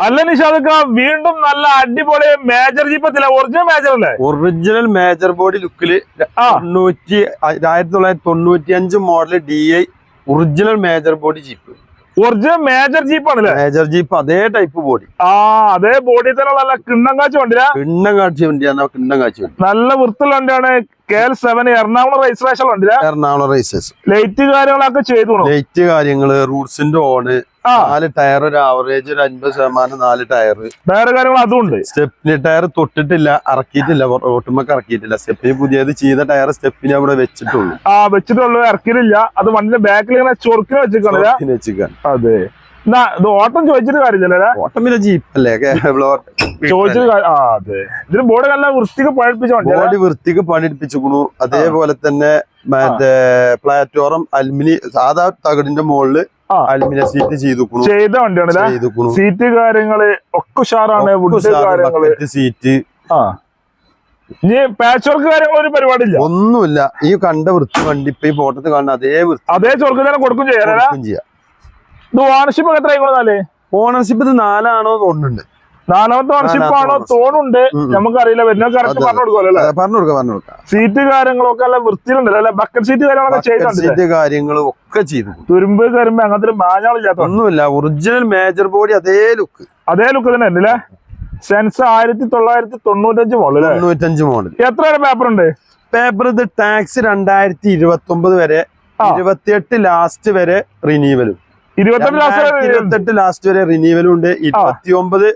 അല്ല നിഷാദക്ക വീണ്ടും നല്ല അടിപൊളി മേജർ ജീപ്പത്തില്ല ഒറിജിനൽ മേജർ അല്ലേ? ഒറിജിനൽ മേജർ ബോഡി ലുക്കിൽ. തൊണ്ണൂറ്റി ആയിരത്തി തൊള്ളായിരത്തി തൊണ്ണൂറ്റി അഞ്ച് model D I original major body jeep original major ജീപ്പാണ് അല്ലേ മേജർ ജീപ്പ് അതേ ടൈപ്പ് ബോഡി ആ അതേ ബോഡി തന്നെ നല്ല കിണ്ണം കാഴ്ച വണ്ടിയാ? കിണ്ണം കാഴ്ച വണ്ടിയാണ് കിണ്ണം വണ്ടി. നല്ല വൃത്തിയുള്ള വണ്ടിയാണ് K L seven Ernakulam registration ഉണ്ട് എറണാകുളം രജിസ്ട്രേഷൻ ലൈറ്റ് കാര്യങ്ങളൊക്കെ ചെയ്തു ലൈറ്റ് കാര്യങ്ങൾ റൂട്ട്സിന്റെ ഓണ് നാല് ടയർ ഒരു ആവറേജ് ഒരു അൻപത് ശതമാനം നാല് ടയർ ടയർ കാര്യങ്ങൾ അതുകൊണ്ട് സ്റ്റെപ്പിന് ടയർ തൊട്ടിട്ടില്ല ഇറക്കിയിട്ടില്ല ഓട്ടുമൊക്കെ ഇറക്കിയിട്ടില്ല. സ്റ്റെപ്പിന് പുതിയത് ചെയ്ത ടയർ സ്റ്റെപ്പിന് അവിടെ വെച്ചിട്ടുള്ളൂ. ആ വെച്ചിട്ടുള്ളൂ ഇറക്കിയിട്ടില്ല. അത് വണ്ടിന്റെ ബാക്കിൽ ഇങ്ങനെ ചൊറുക്കിന് വെച്ചിട്ടുണ്ട് സ്റ്റെപ്പിന് അതെ. ഇത് ഓട്ടം ചോദിച്ചിട്ട് കാര്യമില്ലല്ലേ ഓട്ടം പിന്നെ ജീപ്പല്ലേ ചോദിച്ചിട്ട് കാ- ആ അതെ. ഇതിന് ബോർഡ് നല്ല വൃത്തിക്ക് പണിപ്പിച്ചു ബോർഡ് വൃത്തിക്ക് അതേപോലെ തന്നെ മറ്റേ പ്ലാറ്റ്ഫോറം അലുമിനി സാധാ തകടിന്റെ മുകളിൽ അലുമിനിയ സീറ്റ് ചെയ്തുക്കണു. ചെയ്ത വണ്ടിയാണ് ചെയ്തുക്കണു. സീറ്റ് കാര്യങ്ങൾ ഒക്കെ ഉഷാറാണ്. കാര്യങ്ങൾ. സീറ്റ് ആ. ഇനി പാച്ച് വർക്ക് കാര്യങ്ങൾ പരിപാടിയില്ല. ഒന്നുമില്ല. ഈ കണ്ട വൃത്തി വണ്ടി ഇപ്പൊ ഈ ഫോട്ടോത്തിൽ കാണുന്ന അതേ വൃത്തി. അതേ ചോർക്ക് കൊടുക്കും ചെയ്യാം. ഇത് ഓണർഷിപ്പ് എത്ര ആയിക്കോളെ ഓണർഷിപ്പ് ഇത് നാലാണോ തോന്നുന്നുണ്ട്. നാലാമത്തെ ഓണർഷിപ്പ് ആണോ ഉം. നമുക്കറിയില്ല. വരുന്ന കറക്റ്റ് പറഞ്ഞു കൊടുക്കുമല്ലോ പറഞ്ഞു കൊടുക്കാം പറഞ്ഞു കൊടുക്കാം. സീറ്റ് കാര്യങ്ങളൊക്കെ അല്ല വൃത്തിയിലുണ്ടല്ലോ അല്ലെ? ബക്കറ്റ് സീറ്റ് കാര്യങ്ങളൊക്കെ ചെയ്തിട്ടുണ്ട് സീറ്റ് കാര്യങ്ങളും ഒക്കെ ചെയ്തു. തുരുമ്പ് കരുമ്പ് അങ്ങനത്തെ ഒരു മാഞ്ഞാളില്ലാത്ത ഒന്നുമില്ല. ഒറിജിനൽ മേജർ ബോഡി അതേ ലുക്ക് അതേ ലുക്ക് തന്നെ അല്ലേ? സെൻസ് ആയിരത്തി തൊള്ളായിരത്തി തൊണ്ണൂറ്റഞ്ച് അല്ലേ? തൊണ്ണൂറ്റഞ്ച് മോഡൽ എത്ര പേപ്പർ ഉണ്ട്? പേപ്പർ ഇത് ടാക്സ് രണ്ടായിരത്തി ഇരുപത്തി ഒമ്പത് വരെ. ഇരുപത്തിയെട്ട് ലാസ്റ്റ് വരെ റിനീവലും ഇരുപത്തെട്ട് ലാസ്റ്റ് വരെ റിന്യൂവലും ഉണ്ട്. ഇരുപത്തി ഒമ്പത്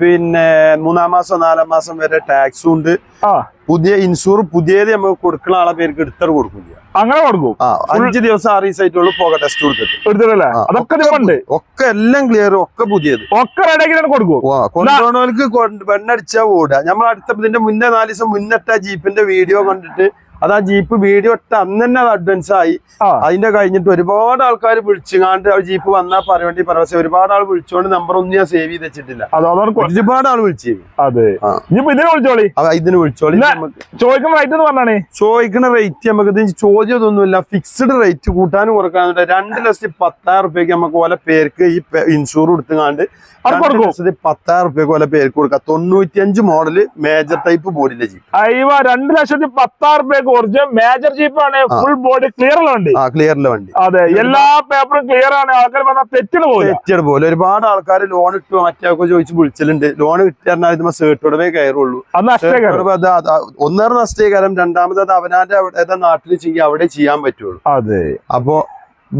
പിന്നെ മൂന്നാം മാസം നാലാം മാസം വരെ ടാക്സും ഉണ്ട്. പുതിയ ഇൻഷൂർ പുതിയത് നമ്മൾ കൊടുക്കുന്ന ആളെ പേർക്ക് എടുത്തത് കൊടുക്കും അങ്ങനെ കൊടുക്കും. അഞ്ച് ദിവസം ആ ആയിട്ടുള്ളൂ പോക ടെസ്റ്റ് കൊടുത്തിട്ട്. എടുത്തിട്ടല്ലേ? അതൊക്കെ ഒക്കെ എല്ലാം ക്ലിയർ ഒക്കെ പുതിയത്. ഒക്കെ റെഡിയാക്കി കൊടുക്കും. കൊണ്ടുപോകണവർക്ക് വെണ്ണടിച്ചാ ഓടുക. നമ്മൾ അടുത്ത ഇതിന്റെ മുന്നേ നാല് ദിവസം മുന്നിട്ട ജീപ്പിന്റെ വീഡിയോ കണ്ടിട്ട് അത് ആ ജീപ്പ് വീഡിയോ ഇട്ട് അന്ന് തന്നെ അത് അഡ്വാൻസ് ആയി. അതിന്റെ കഴിഞ്ഞിട്ട് ഒരുപാട് ആൾക്കാർ വിളിച്ചുകാണ്ട് ആ ജീപ്പ് വന്നാൽ പറയേണ്ടി പറയാം ഒരുപാട് ആൾ വിളിച്ചുകൊണ്ട് നമ്പർ ഒന്നും ഞാൻ സേവ് ചെയ്ത് വെച്ചിട്ടില്ല. ഒരുപാട് ആൾ വിളിച്ചു. അതെ. ഇതിന് വിളിച്ചോളി. ഇതിന് വിളിച്ചോളി. ചോദിക്കുന്ന റേറ്റ് എന്ന് പറഞ്ഞാണേ. ചോദിക്കുന്ന റേറ്റ് നമുക്ക് ഇത് ചോദ്യമൊന്നുമില്ല. ഫിക്സ്ഡ് റേറ്റ് കൂട്ടാനും കുറക്കാനും രണ്ട് ലക്ഷത്തി പത്തായിരം റുപ്യക്ക് നമുക്ക് ഓല പേർക്ക് ഈ ഇൻഷൂർ കൊടുത്തുകാണ്ട് പത്തായിരം റുപ്യക്ക് ഓല പേർക്ക് കൊടുക്കാം. തൊണ്ണൂറ്റിയഞ്ച് മോഡൽ മേജർ ടൈപ്പ് ബോഡിയിലെ ജീപ്പ് രണ്ട് ലക്ഷത്തി പത്താറ് രൂപയ്ക്ക് ഒറിജിനൽ മേജർ ജീപ്പാണ് ഫുൾ ബോഡി ഉള്ള വണ്ടി. ആ ക്ലിയറിലെ വണ്ടി. അതെ എല്ലാ പേപ്പറും ക്ലിയർ ആണ്. ആൾക്കാർ പറഞ്ഞാൽ തെറ്റിന് പോലെ തെറ്റിന് പോലെ ഒരുപാട് ആൾക്കാർ ലോൺ ഇട്ടു. മറ്റേ ചോദിച്ച് വിളിച്ചിട്ടുണ്ട്. ലോൺ കിട്ടിയാൽ ഇത് സേർട്ടോടെ കയറുള്ളൂ. ഒന്നര നഷ്ടീകരം രണ്ടാമത് അത് അവനാന്റെ അവിടെ നാട്ടിൽ ചെയ്യും അവിടെ ചെയ്യാൻ പറ്റുള്ളൂ. അതെ. അപ്പോ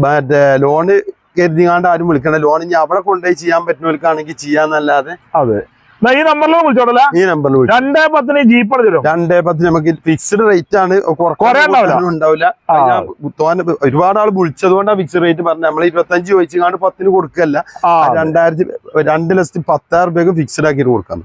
മറ്റേ ലോണ് കരുതിങ്ങാണ്ട് ആരും വിളിക്കണ്ട. ലോൺ ഇനി അവിടെ കൊണ്ടുപോയി ചെയ്യാൻ പറ്റുന്നവർക്കാണെങ്കിൽ ചെയ്യാന്നല്ലാതെ അതെ. ഈ നമ്പറിൽ വിളിച്ചോടല്ല ഈ നമ്പറിൽ രണ്ടേ പത്തിന് ജീപ്പ് അടിച്ചിടും രണ്ടേ പത്തിന് നമുക്ക് ഫിക്സ്ഡ് റേറ്റ് ആണ്. കുറേ ഉണ്ടാവില്ല. ഒരുപാട് ആൾ വിളിച്ചത് കൊണ്ടാണ് ഫിക്സ്ഡ് റേറ്റ് പറഞ്ഞത്. നമ്മൾ ഇരുപത്തഞ്ച് ചോദിച്ചാണ്ട് പത്തിന് കൊടുക്കല്ല. രണ്ടായിരത്തി രണ്ട് ലക്ഷത്തി പത്തായിരം രൂപയ്ക്ക് ഫിക്സ്ഡ് ആക്കിയിട്ട് കൊടുക്കാം.